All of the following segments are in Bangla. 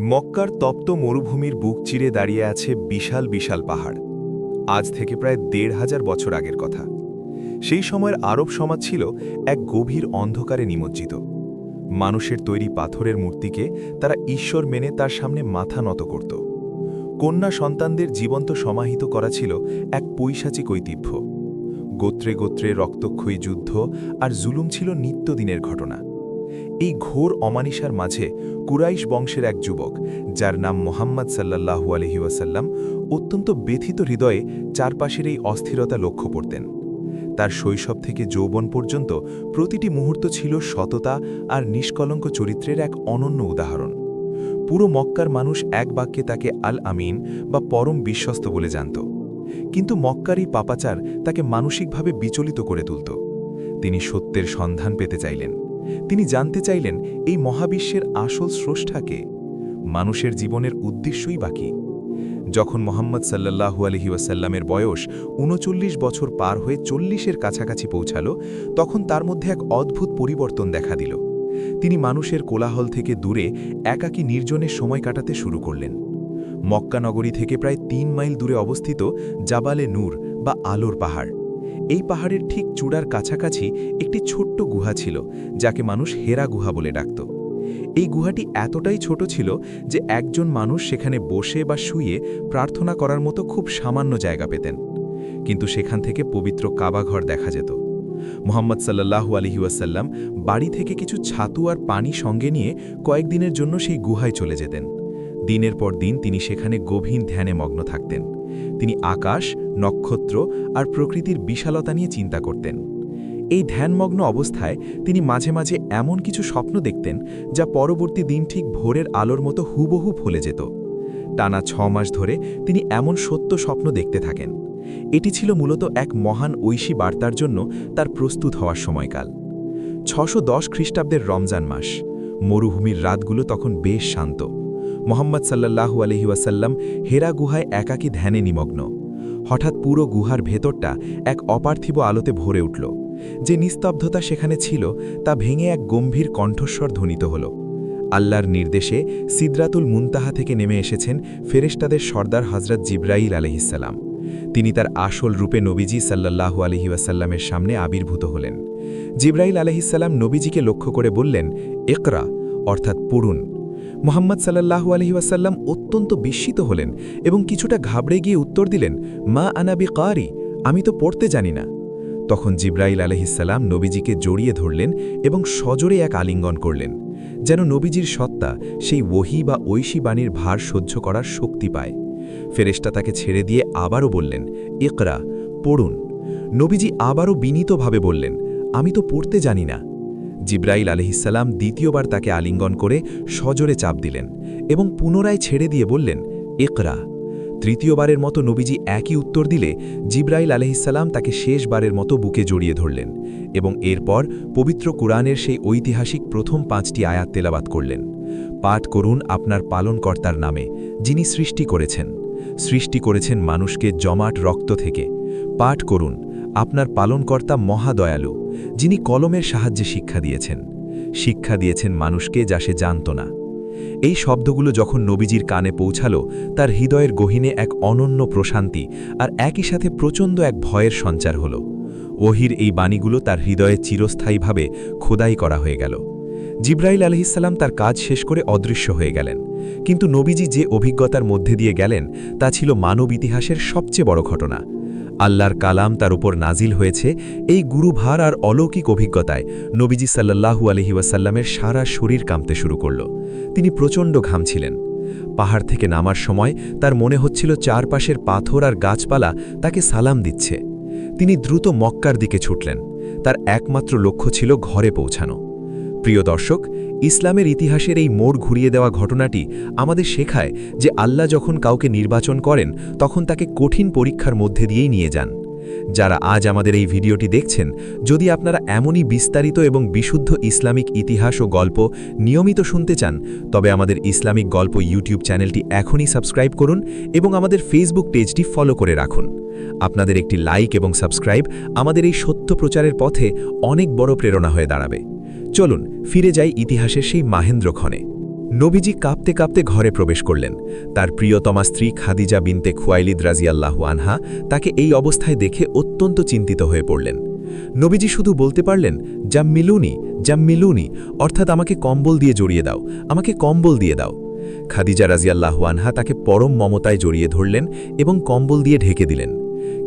মক্কার তপ্ত মরুভূমির বুক চিরে দাঁড়িয়ে আছে বিশাল বিশাল পাহাড়। আজ থেকে প্রায় দেড় হাজার বছর আগের কথা। সেই সময়ের আরব সমাজ ছিল এক গভীর অন্ধকারে নিমজ্জিত। মানুষের তৈরি পাথরের মূর্তিকে তারা ঈশ্বর মেনে তার সামনে মাথা নত করত। কন্যা সন্তানদের জীবন্ত সমাহিত করা ছিল এক পৈশাচিক ঐতিহ্য। গোত্রে গোত্রে রক্তক্ষয়ী যুদ্ধ আর জুলুম ছিল নিত্যদিনের ঘটনা। এই ঘোর অমানিসার মাঝে কুরাইশ বংশের এক যুবক, যার নাম মোহাম্মদ সাল্লাহু আলহি ওয়াসাল্লাম, অত্যন্ত ব্যথিত হৃদয়ে চারপাশের এই অস্থিরতা লক্ষ্য করতেন। তার শৈশব থেকে যৌবন পর্যন্ত প্রতিটি মুহূর্ত ছিল সততা আর নিষ্কলঙ্ক চরিত্রের এক অনন্য উদাহরণ। পুরো মক্কার মানুষ এক বাক্যে তাকে আল আমিন বা পরম বিশ্বস্ত বলে জানত। কিন্তু মক্কার পাপাচার তাকে মানসিকভাবে বিচলিত করে তুলত। তিনি সত্যের সন্ধান পেতে চাইলেন। তিনি জানতে চাইলেন এই মহাবিশ্বের আসল স্রষ্টাকে। মানুষের জীবনের উদ্দেশ্যই বাকি। যখন মোহাম্মদ সাল্লাহু আলহি ওয়াসাল্লামের বয়স উনচল্লিশ বছর পার হয়ে চল্লিশের কাছাকাছি পৌঁছাল, তখন তার মধ্যে এক অদ্ভুত পরিবর্তন দেখা দিল। তিনি মানুষের কোলাহল থেকে দূরে একাকী নির্জনের সময় কাটাতে শুরু করলেন। মক্কা নগরী থেকে প্রায় তিন মাইল দূরে অবস্থিত জাবালে নূর বা আলোর পাহাড়। এই পাহাড়ের ঠিক চূড়ার কাছাকাছি একটি ছোট্ট গুহা ছিল, যাকে মানুষ হেরা গুহা বলে ডাকত। এই গুহাটি এতটাই ছোট ছিল যে একজন মানুষ সেখানে বসে বা শুয়ে প্রার্থনা করার মতো খুব সামান্য জায়গা পেতেন। কিন্তু সেখান থেকে পবিত্র কাবাঘর দেখা যেত। মোহাম্মদ সাল্লাহু আলহি ওয়াসাল্লাম বাড়ি থেকে কিছু ছাতু আর পানি সঙ্গে নিয়ে কয়েকদিনের জন্য সেই গুহায় চলে যেতেন। দিনের পর দিন তিনি সেখানে গভীর ধ্যানে মগ্ন থাকতেন। তিনি আকাশ, নক্ষত্র আর প্রকৃতির বিশালতা নিয়ে চিন্তা করতেন। এই ধ্যানমগ্ন অবস্থায় তিনি মাঝে মাঝে এমন কিছু স্বপ্ন দেখতেন যা পরবর্তী দিন ঠিক ভোরের আলোর মতো হুবহু ফলে যেত। টানা ছ মাস ধরে তিনি এমন সত্য স্বপ্ন দেখতে থাকেন। এটি ছিল মূলত এক মহান ঐশী বার্তার জন্য তার প্রস্তুত হওয়ার সময়কাল। ছশো দশ খ্রিস্টাব্দের রমজান মাস। মরুভূমির রাতগুলো তখন বেশ শান্ত। মোহাম্মদ সাল্লাহু আলহিউসাল্লাম হেরা গুহায় একাকী ধ্যানে নিমগ্ন। হঠাৎ পুরো গুহার ভেতরটা এক অপার্থিব আলোতে ভরে উঠল। যে নিস্তব্ধতা সেখানে ছিল তা ভেঙে এক গম্ভীর কণ্ঠস্বর ধ্বনিত হল। আল্লাহর নির্দেশে সিদ্রাতুল মুনতাহা থেকে নেমে এসেছেন ফেরেশতাদের সর্দার হজরত জিব্রাইল আলহিসাল্লাম তিনি তার আসল রূপে নবীজি সাল্লাহু আলহিউসাল্লামের সামনে আবির্ভূত হলেন। জিব্রাইল আলহিসাল্লাম নবীজিকে লক্ষ্য করে বললেন একরা অর্থাৎ পড়ুন। মোহাম্মদ সাল্লাহু আলহিউসাল্লাম অত্যন্ত বিস্মিত হলেন এবং কিছুটা ঘাবড়ে গিয়ে উত্তর দিলেন, মা আনাবি কারি আমি তো পড়তে জানি না। তখন জিব্রাইল আলহিসাল্লাম নবীজিকে জড়িয়ে ধরলেন এবং সজোরে এক আলিঙ্গন করলেন, যেন নবীজির সত্তা সেই ওহি বা ঐশী বাণীর ভার সহ্য করার শক্তি পায়। ফেরেশতা তাকে ছেড়ে দিয়ে আবারও বললেন একরা পড়ুন। নবীজি আবারও বিনীতভাবে বললেন, আমি তো পড়তে জানি না। জিব্রাইল আলহিসাল্লাম দ্বিতীয়বার তাকে আলিঙ্গন করে সজোরে চাপ দিলেন এবং পুনরায় ছেড়ে দিয়ে বললেন একরা তৃতীয়বারের মতো নবীজি একই উত্তর দিলে জিব্রাইল আলহিসাল্লাম তাকে শেষবারের মতো বুকে জড়িয়ে ধরলেন এবং এরপর পবিত্র কোরআনের সেই ঐতিহাসিক প্রথম পাঁচটি আয়াত তেলাবাত করলেন, পাঠ করুন আপনার পালনকর্তার নামে, যিনি সৃষ্টি করেছেন। সৃষ্টি করেছেন মানুষকে জমাট রক্ত থেকে। পাঠ করুন আপনার পালনকর্তা মহাদয়ালু, যিনি কলমের সাহায্যে শিক্ষা দিয়েছেন। শিক্ষা দিয়েছেন মানুষকে যা সে জানত না। এই শব্দগুলো যখন নবীজির কানে পৌঁছাল, তার হৃদয়ের গহিনে এক অনন্য প্রশান্তি আর একই সাথে প্রচণ্ড এক ভয়ের সঞ্চার হল। ওহির এই বাণীগুলো তার হৃদয়ে চিরস্থায়ীভাবে খোদাই করা হয়ে গেল। জিব্রাইল আলহিসাল্লাম তার কাজ শেষ করে অদৃশ্য হয়ে গেলেন। কিন্তু নবীজি যে অভিজ্ঞতার মধ্যে দিয়ে গেলেন, তা ছিল মানব ইতিহাসের সবচেয়ে বড় ঘটনা। আল্লাহর কালাম তার উপর নাজিল হয়েছে এই গুরুভার আর অলৌকিক অভিজ্ঞতায় নবীজি সাল্লাহু আলহি ওয়াসাল্লামের সারা শরীর কামতে শুরু করল। তিনি প্রচণ্ড ঘামছিলেন পাহাড় থেকে নামার সময় তার মনে হচ্ছিল চারপাশের পাথর আর গাছপালা তাকে সালাম দিচ্ছে। তিনি দ্রুত মক্কার দিকে ছুটলেন। তার একমাত্র লক্ষ্য ছিল ঘরে পৌঁছানো। প্রিয় দর্শক, ইসলামের ইতিহাসের এই মোড় ঘুরিয়ে দেওয়া ঘটনাটি আমাদের শেখায় যে আল্লাহ যখন কাউকে নির্বাচন করেন, তখন তাকে কঠিন পরীক্ষার মধ্যে দিয়েই নিয়ে যান। যারা আজ আমাদের এই ভিডিওটি দেখছেন, যদি আপনারা এমনই বিস্তারিত এবং বিশুদ্ধ ইসলামিক ইতিহাস ও গল্প নিয়মিত শুনতে চান, তবে আমাদের ইসলামিক গল্প ইউটিউব চ্যানেলটি এখনই সাবস্ক্রাইব করুন এবং আমাদের ফেসবুক পেজটি ফলো করে রাখুন। আপনাদের একটি লাইক এবং সাবস্ক্রাইব আমাদের এই সত্য প্রচারের পথে অনেক বড় প্রেরণা হয়ে দাঁড়াবে। চলুন ফিরে যাই ইতিহাসের সেই মাহেন্দ্রক্ষণে নবীজি কাঁপতে কাঁপতে ঘরে প্রবেশ করলেন। তার প্রিয়তমা স্ত্রী খাদিজা বিনতে খুয়াইলিদ রাজিয়াল্লাহু আনহা তাকে এই অবস্থায় দেখে অত্যন্ত চিন্তিত হয়ে পড়লেন। নবীজি শুধু বলতে পারলেন জাম মিলুনি জাম মিলুনি অর্থাৎ আমাকে কম্বল দিয়ে জড়িয়ে দাও, আমাকে কম্বল দিয়ে দাও। খাদিজা রাজিয়াল্লাহু আনহা তাকে পরম মমতায় জড়িয়ে ধরলেন এবং কম্বল দিয়ে ঢেকে দিলেন।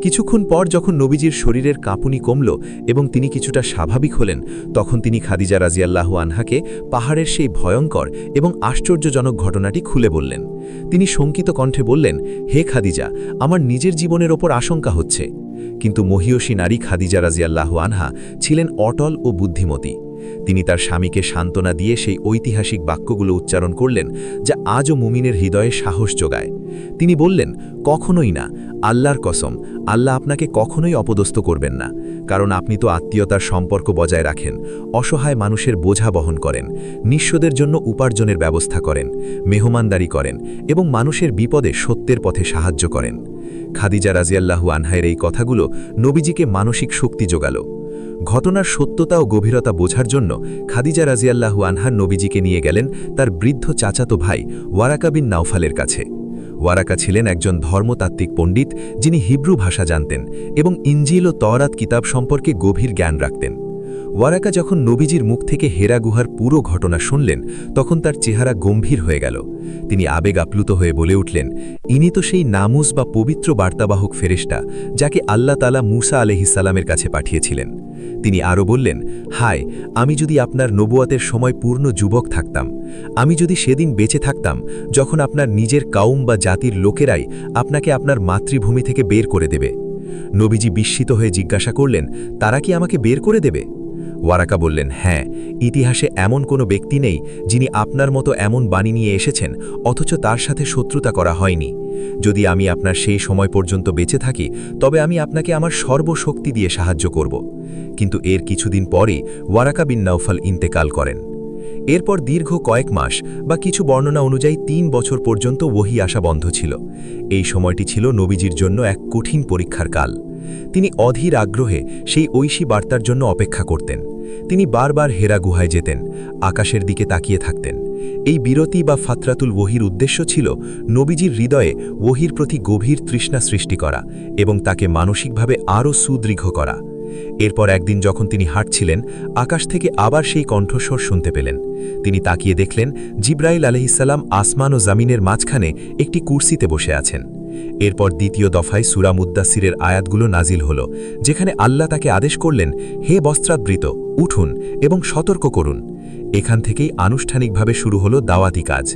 কিছুক্ষণ পর যখন নবীজির শরীরের কাঁপুনি কমল এবং তিনি কিছুটা স্বাভাবিক হলেন, তখন তিনি খাদিজা রাজিয়াল্লাহু আনহাকে পাহাড়ের সেই ভয়ঙ্কর এবং আশ্চর্যজনক ঘটনাটি খুলে বললেন। তিনি শঙ্কিত কণ্ঠে বললেন, হে খাদিজা, আমার নিজের জীবনের ওপর আশঙ্কা হচ্ছে। কিন্তু মহিয়সী নারী খাদিজা রাজিয়াল্লাহু আনহা ছিলেন অটল ও বুদ্ধিমতী। তিনি তার স্বামীকে সান্ত্বনা দিয়ে সেই ঐতিহাসিক বাক্যগুলো উচ্চারণ করলেন, যা আজও মুমিনের হৃদয়ে সাহস যোগায়। তিনি বললেন, কখনোই না, আল্লাহর কসম, আল্লাহ আপনাকে কখনোই অপদস্থ করবেন না, কারণ আপনি তো আত্মীয়তার সম্পর্ক বজায় রাখেন, অসহায় মানুষের বোঝা বহন করেন, নিঃস্বদের জন্য উপার্জনের ব্যবস্থা করেন, মেহমানদারি করেন এবং মানুষের বিপদে সত্যের পথে সাহায্য করেন। খাদিজা রাজিয়াল্লাহু আনহায়ের এই কথাগুলো নবীজিকে মানসিক শক্তি যোগাল। ঘটনার সত্যতা ও গভীরতা বোঝার জন্য খাদিজা রাজিয়াল্লাহু আনহার নবীজিকে নিয়ে গেলেন তার বৃদ্ধ চাচাতো ভাই ওয়ারাকা বিন নাওফালের কাছে। ওয়ারাকা ছিলেন একজন ধর্মতাত্ত্বিক পণ্ডিত যিনি হিব্রু ভাষা জানতেন এবং ইঞ্জিল ও তওরাত কিতাব সম্পর্কে গভীর জ্ঞান রাখতেন। ওয়ারাকা যখন নবীজির মুখ থেকে হেরা গুহার পুরো ঘটনা শুনলেন, তখন তার চেহারা গম্ভীর হয়ে গেল। তিনি আবেগ আপ্লুত হয়ে বলে উঠলেন, ইনি তো সেই নামুস বা পবিত্র বার্তাবাহক ফেরেস্টা যাকে আল্লাহ তালা মুসা আলহিসাল্লামের কাছে পাঠিয়েছিলেন। তিনি আরও বললেন, হায়, আমি যদি আপনার নবুয়াতের সময় পূর্ণ যুবক থাকতাম, আমি যদি সেদিন বেঁচে থাকতাম, যখন আপনার নিজের কাউম বা জাতির লোকেরাই আপনাকে আপনার মাতৃভূমি থেকে বের করে দেবে। নবীজি বিস্মিত হয়ে জিজ্ঞাসা করলেন, তারা কি আমাকে বের করে দেবে? ওয়ারাকা বললেন হ্যাঁ ইতিহাসে এমন কোনো ব্যক্তি নেই যিনি আপনার মতো এমন বাণী নিয়ে এসেছেন, অথচ তার সাথে শত্রুতা করা হয়নি। যদি আমি আপনার সেই সময় পর্যন্ত বেঁচে থাকি, তবে আমি আপনাকে আমার সর্বশক্তি দিয়ে সাহায্য করব। কিন্তু এর কিছুদিন পরই ওয়ারাকা বিন নাউফাল ইন্তেকাল করেন। এরপর দীর্ঘ কয়েক মাস বা কিছু বর্ণনা অনুযায়ী তিন বছর পর্যন্ত ওহি আসা বন্ধ ছিল। এই সময়টি ছিল নবীজির জন্য এক কঠিন পরীক্ষার কাল। তিনি অধীর আগ্রহে সেই ঐশী বার্তার জন্য অপেক্ষা করতেন। তিনি বারবার হেরা গুহায় যেতেন, আকাশের দিকে তাকিয়ে থাকতেন। এই বিরতি বা ফাতরাতুল ওহির উদ্দেশ্য ছিল নবীজির হৃদয়ে ওহির প্রতি গভীর তৃষ্ণা সৃষ্টি করা এবং তাকে মানসিকভাবে আরও সুদৃঢ় করা। এরপর একদিন যখন তিনি হাঁটছিলেন, আকাশ থেকে আবার সেই কণ্ঠস্বর শুনতে পেলেন। তিনি তাকিয়ে দেখলেন, জিব্রাইল আলহিসাল্লাম আসমান ও জামিনের মাঝখানে একটি কুর্সিতে বসে আছেন। এরপর দ্বিতীয় দফায় সুরা মুদ্দাসিরের আয়াতগুলো নাজিল হল, যেখানে আল্লাহ তাকে আদেশ করলেন, হে বস্ত্রাবৃত, উঠুন এবং সতর্ক করুন। এখান থেকেই আনুষ্ঠানিকভাবে শুরু হল দাওয়াতি কাজ।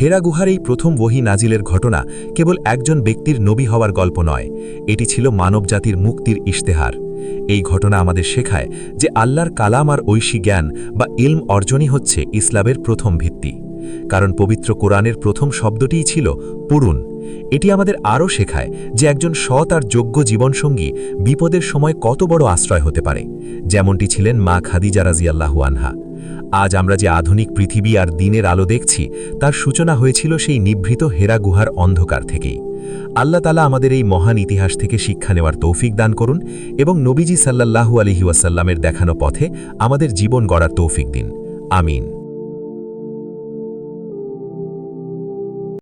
হেরা গুহার এই প্রথম ওহি নাজিলের ঘটনা কেবল একজন ব্যক্তির নবী হওয়ার গল্প নয়, এটি ছিল মানবজাতির মুক্তির ইশতেহার। এই ঘটনা আমাদের শেখায় যে আল্লাহর কালাম আর ঐশী জ্ঞান বা ইলম অর্জনই হচ্ছে ইসলামের প্রথম ভিত্তি। কারণ পবিত্র কোরআনের প্রথম শব্দটিই ছিল পড়ুন এটি আমাদের আরও শেখায় যে একজন সৎ আর যোগ্য জীবনসঙ্গী বিপদের সময় কত বড় আশ্রয় হতে পারে। যেমনটি ছিলেন মা খাদিজা রাজিয়াল্লাহু আনহা। আজ আমরা যে আধুনিক পৃথিবী আর দিনের আলো দেখছি, তার সূচনা হয়েছিল সেই নিভৃত হেরা গুহার অন্ধকার থেকেই। আল্লাহ তালা আমাদের এই মহান ইতিহাস থেকে শিক্ষা নেওয়ার তৌফিক দান করুন এবং নবীজি সাল্লাহু আলহি ওয়াসাল্লামের দেখানো পথে আমাদের জীবন গড়ার তৌফিক দিন। আমিন।